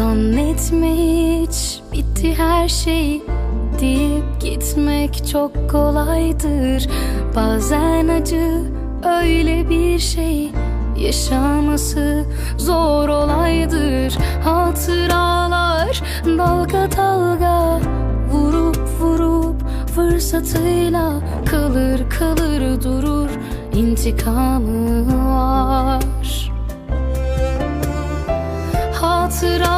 etme hiç bitti her şey deyip gitmek çok kolaydır. Bazen acı öyle bir şey Yaşaması zor olaydır. Hatıralar dalga dalga Vurup vurup fırsatıyla Kalır kalır durur intikamı var. Hatıralar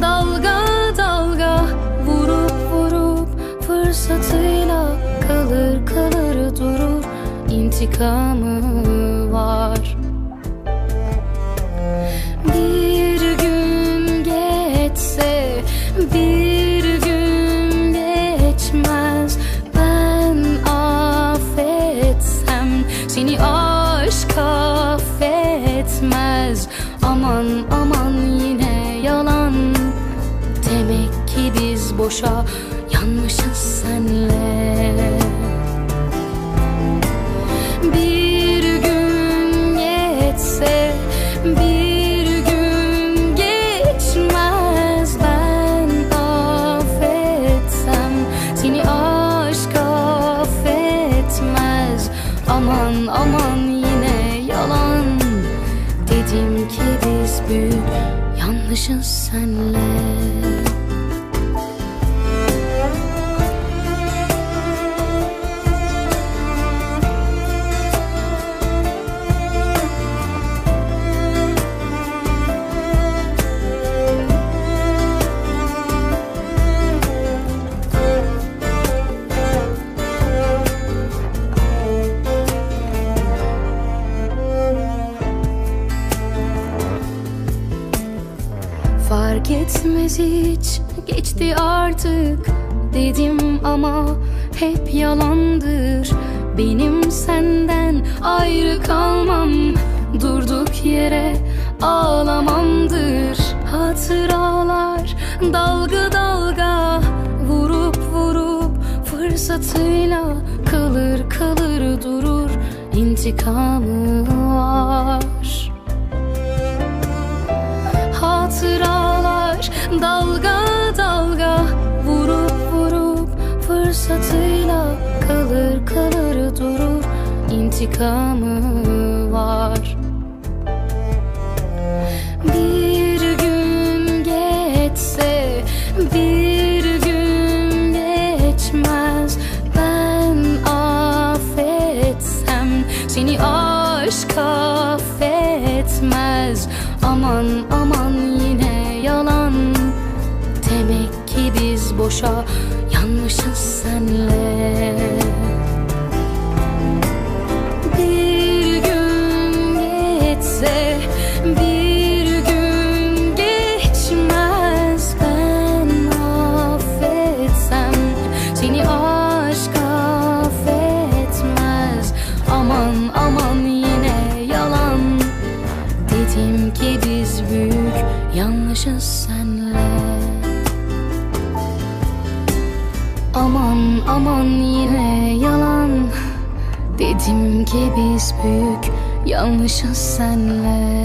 dalga dalga Vurup vurup fırsatıyla Kalır kalır durur. İntikamı var. Bir gün geçse bir gün geçmez. Ben affetsem seni aşk affetmez. Aman aman yine boşa yanmışız senle. Bir gün geçse bir gün geçmez. Ben affetsem seni aşk affetmez. Aman aman yine yalan. Dedim ki biz büyük yanlışız senle Fark etmez hiç. Geçti artık dedim ama hep yalandır. Benim senden ayrı kalmam. Durduk yere ağlamamdır. Hatıralar dalga dalga vurup vurup fırsatıyla kalır kalır durur. İntikamı var intikamı var. Bir gün geçse bir gün geçmez. Ben affetsem seni aşk affetmez. Aman aman yine yalan. Demek ki biz boşa yanmışız senle bir gün geçmez Ben affetsem seni aşk affetmez. Aman aman yine yalan. Dedim ki biz büyük yanlışız senle. Aman aman yine yalan. Dedim ki biz büyük yanlışız senle.